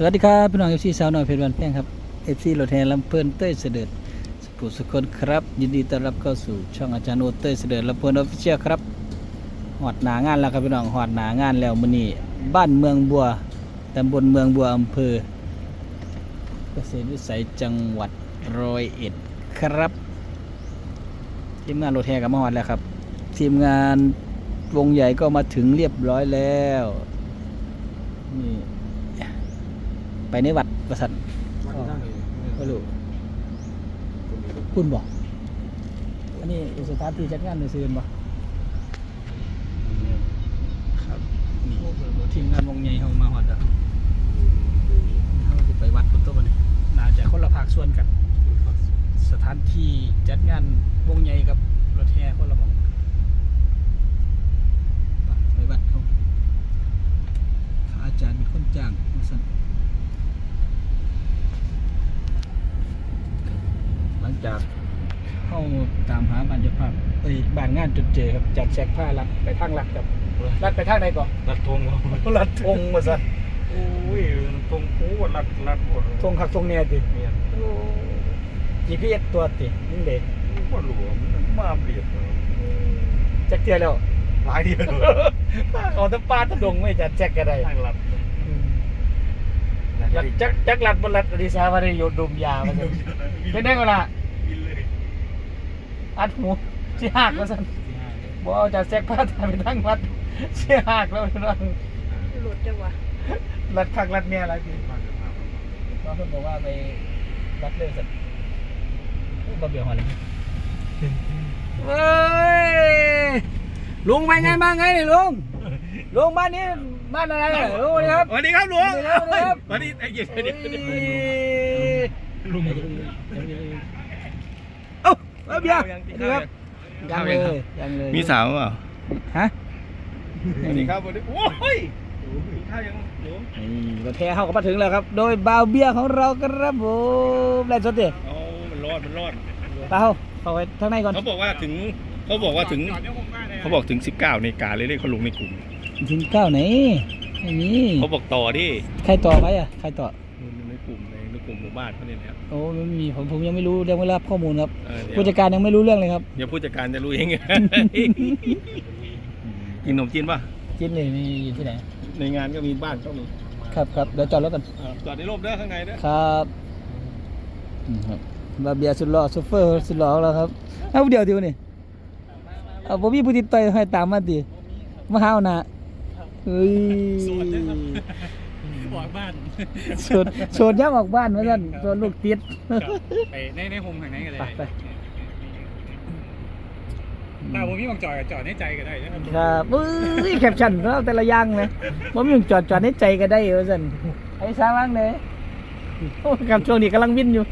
สวัสดีครับพี่น้องเอฟซีสาวน้อยเพชรวันแป้งครับเอฟซีรถแห่ลำเพลินเต้ยเสด็จสุขุสุคนครับ ยินดีต้อนรับเข้าสู่ช่องอาจารย์โอเต้ยเสด็จลำเพลินออฟฟิเชียลครับหอดหนางานแล้วครับพี่น้องหอดหนางานแล้วมื้อนี้บ้านเมืองบัวตำบลเมืองบัวอำเภอเกษตรวิสัยจังหวัดร้อยเอ็ดครับทีมงานรถแห่กับมาหอดแล้วครับ ทีมงานวงใหญ่ก็มาถึงเรียบร้อยแล้วนี่ ไปในวัดประสันก็รู้คุณบอกอันนี้สถานที่จัดงานในซื้อบ่ครับนี่ทีมงานวงใหญ่เขามาหอดแล้วเขาจะไปวัดคนตัวบัดนี้น่าจะคนละภาคส่วนกัน สถานที่จัดงานวงใหญ่กับรถแห่คนละมองไปวัดเขาอาจารย์เป็นคนจ้างมาสั่น หลัง จากเข้าตามหาบ้านเจ้าภาพเอ้ยบ้านงานจนเจอครับจากแชกผ้าลัดไปทางลัดครับลัดไปทางไหนก่อนรัดทงเราลัดทงมาซะโอ้ยทงโอ้รัดรัดหมดทงคักทงเนี่ยติเนี่ย GPS ตัวตินี่เด็กว่าหลวมมาเปลี่ยนจักเทียแล้วหลายเดียวเขาตะปาตะดงไม่จะแจ็คก็ได้ทางรัดลัดจักจักลัดบนลัดอดิสาวาริโยดมยามาซะเป็นได้ก็ล่ะบินเลย อัดหูสิหักมาซั่นบ่เอาจากแจ็คผ้าไปทางวัดสิหักแล้วพี่น้องหลุดจังวะลัดคักลัดเนี่ยอะไรติบางคนบอกว่าไปรักเลิกสัตว์บ่เบี่ยวหัวเลยเฮ้ยลุงไปไงมาไงเนี่ยลุงลุงบ้านนี้บ้านอะไรเนี่ยลุงสวัสดีครับสวัสดีครับหลวงสวัสดีครับสวัสดีไอ้เหี้ยเดี๋ยวเดี๋ยวเฮ้เดี๋ยวยลุง เอ้าเอาเบียร์ยังสวัสดีครับยังเลยยังเลยมีสาวเปล่าฮะสวัสดีครับสวัสดีโอ้ยมีข้าวยังหลวงนี่รถแท้เข้าก็มาถึงแล้วครับ โดยบาวเบียร์ของเราครับผมแรงสดดิอ๋อมันรอดมันรอดเปล่าเข้าไปข้างในก่อนเขาบอกว่าถึงเขาบอกว่าถึงเขาบอกถึง 19นาฬิกาเลยเรียกเขาลงในกลุ่มถึงเก้าไหนไม่มีเขาบอกต่อดิใครต่อไปอะใครต่อ บ้านเขาเนี่ยนะครับโอ้ไม่มีผมผมยังไม่รู้ยังไม่รับข้อมูลครับเออเดี๋ยวผู้จัดการยังไม่รู้เรื่องเลยครับเดี๋ยวผู้จัดการจะรู้เอง กินขนมจีนป่ะ จินเลยมีอยู่ที่ไหนในงานก็มีบ้านก็มีครับครับเดี๋ยวจอดรถกันอ่าจอดในร่มเด้อข้างในเด้อครับอืมครับบาเบียร์สุดหล่อซูเฟอร์สุดหล่อของเราครับเอาเดี๋ยวเดียวนี่เอาผมมีผู้ติดต่อให้ตามมาดิมาหาเอาหนะเฮ้ย บอกบ้านโสดโสดย่ำออกบ้านมาสั่นโสดลูกติดไปในในโฮมทางไหนก็ได้ไปไปถ้าผมมีบางจอดก็จอดในใจก็ได้นะครับครับอุ้ยแคปชั่นของเราแต่ละอย่างเลยผมยังจอดจอดในใจก็ได้ว่าสั่นไอ้สร้างเลยโอ้ยครับช่วงนี้กำลังวินอยู่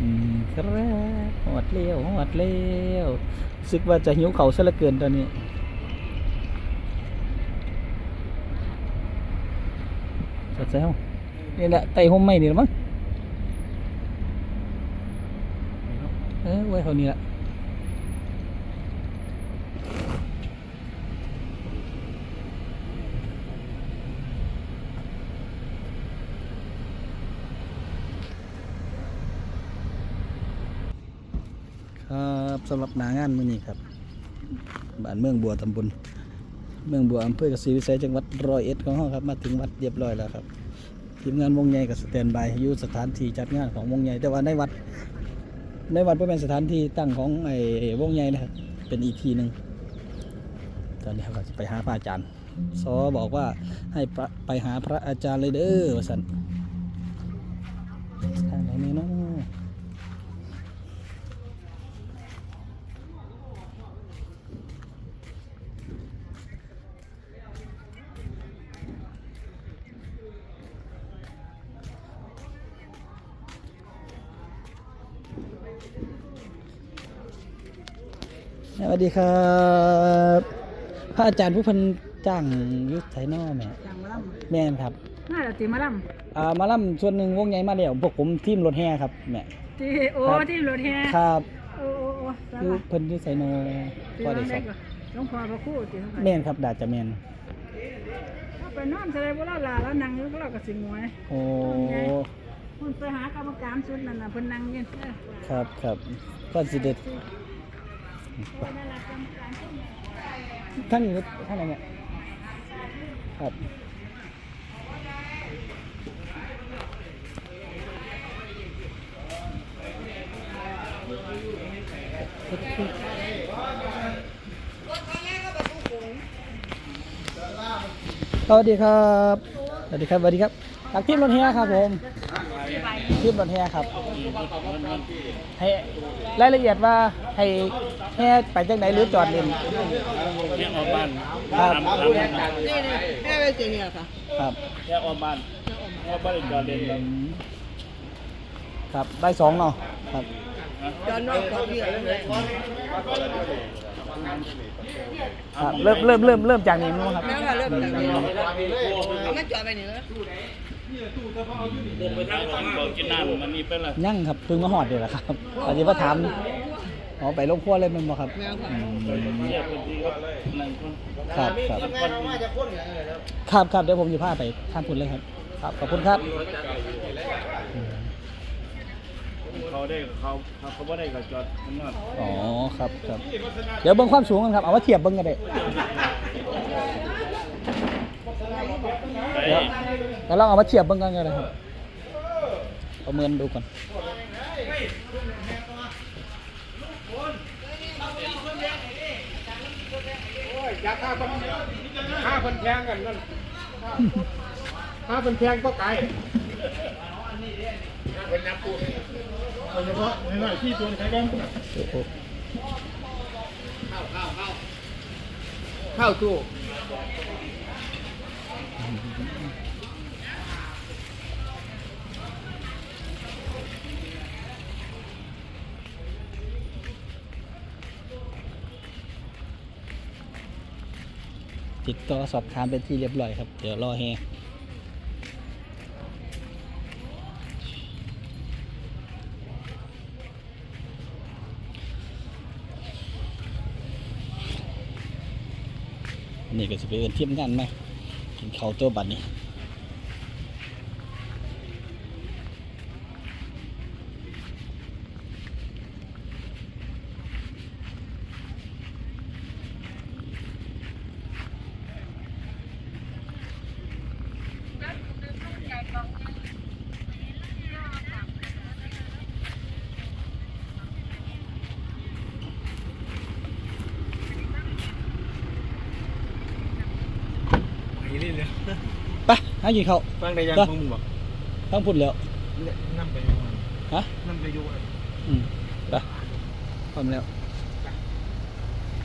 อืมครับหอดเลี้ยวหอดเลี้ยวรู้สึกว่าจะหิวเขาซะเหลือเกินตอนนี้ สดใสห้องนี่แหละไต่ห่มไม่นี่หรือมั้งเออไว้เท่านี้ละครับสำหรับหนางานมื้อนี้ครับ บ้านเมืองบัวตำบล เมืองบัวอำเภอกระสีวิสัยจังหวัดร้อยเอ็ดของเราครับมาถึงวัดเรียบร้อยแล้วครับทีมงานวงใหญ่กับสแตนบายอยู่สถานที่จัดงานของวงใหญ่แต่ว่าในวัด ในวัดก็เป็นสถานที่ตั้งของไอ้วงใหญ่นะครับเป็นอีกทีหนึ่งตอนนี้เราจะไปหาพระอาจารย์ซอบอกว่าให้ไปหาพระอาจารย์เลยเด้อสันทางไหนเนาะ สวัสดีครับ พระอาจารย์ผู้เพันจ้างอยุทธไทยนอแม่จังมาล่แม่นครับำน่าจะตีมาล่อ่ามาล่ำส่วนหนึ่งวงใหญ่มาแล้วพวกผมทีมรถแห่ครับแม่ำที่โอ้ครับที่รถแห่ครับโอ้โอ้โอ้สาคือระเพิ่นอยุทธไทยนอตีก็มาได้สได้อบก่อนหลวงพ่อพระครู่ตีมาแม่นครับดาจะแม่นไปนอนแสดงว่าเราลาแล้วนั่งอยู่เราก็สิงวยโอ้คุณไปหากรรมการชุดนั่นน่ะเพิ่นนั่งอยู่เออครับครับก็สิเด็ด ท่านนี้ท่านอะไรเนี่ยครับสวัสดีครับ สวัสดีครับ สวัสดีครับจากทีมรถเฮียครับผม ทีมรถเฮียครับ ให้รายละเอียดว่าให้แห่ไปจังไหนหรือจอดเลนแค่ออกบ้านครับทำทำนี่นี่แม่เป็นจริงเนี่ยค่ะครับแค่ออกบ้านออกบ้านจอดเด่นอืมครับได้สองเนาะครับจอนนอกจอนที่อะไรเลยครับเริ่มเริ่มเริ่มเริ่มจากนี้มั้งครับแม่ค่ะเริ่มจากนี้เอาไม่จอดไปนี่แล้ วไปทางของเขากินน้ำมันมีเป็นละยั่งครับเพิ่งมาหอดเดี๋ยวแหละครับอาจจะมาถามอ๋อไปลงครัวเลยแมันบ่ครับแม่ค่ะอืมเทียบกันดีครับนั่งคนครับครับครับครับเดี๋ยวผมจะพาไปท่านพูดเลยครับ ครับขอบคุณครับเขาได้กับเขาเขาเขาไม่ได้กับจอดมันนอดอ๋อครับครับ เดี๋ยวเบิ่งความสูงกันครับ เอามาเทียบเบิ่งกันได้ ได้เดี๋ยวเราเอามาเทียบเบิ่งกันกันเลยครับประเมินดูก่อนอยากฆ่าคนฆ่าคนแทงกันนั่นฆ่าคนแทงก็ไกลเป็นนักปูโดยเฉพาะในหน่อยที่ตัวใช้กันโอ้โหเข้าวตู้ ติดต่อสอบถามเป็นที่เรียบร้อยครับ เดี๋ยวรอแฮนี่ก็จะไปเอินเทียมงานไหม กินเขาวตัวบัดนี้ นี่เลยไปหากินเขาวฟังได้ยังมึงบอกทั้งพูดแล้วนั่งไปอยู่ฮะนั่งไปอยู่อืมไปพร้อมแล้ว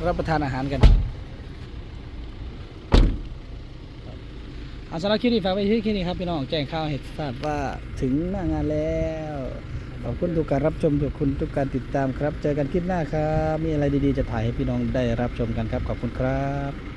รับประทานอาหารกันเอาสำหรับคลิปนี้ฝากไว้ที่คลิปนี้ครับพี่น้องแจ้งข่าวเหตุทราบว่าถึงหน้างานแล้วขอบคุณทุกการรับชมขอบคุณทุกการติดตามครับ เจอกันคลิปหน้าครับ มีอะไรดีๆจะถ่ายให้พี่น้องได้รับชมกันครับ ขอบคุณครับ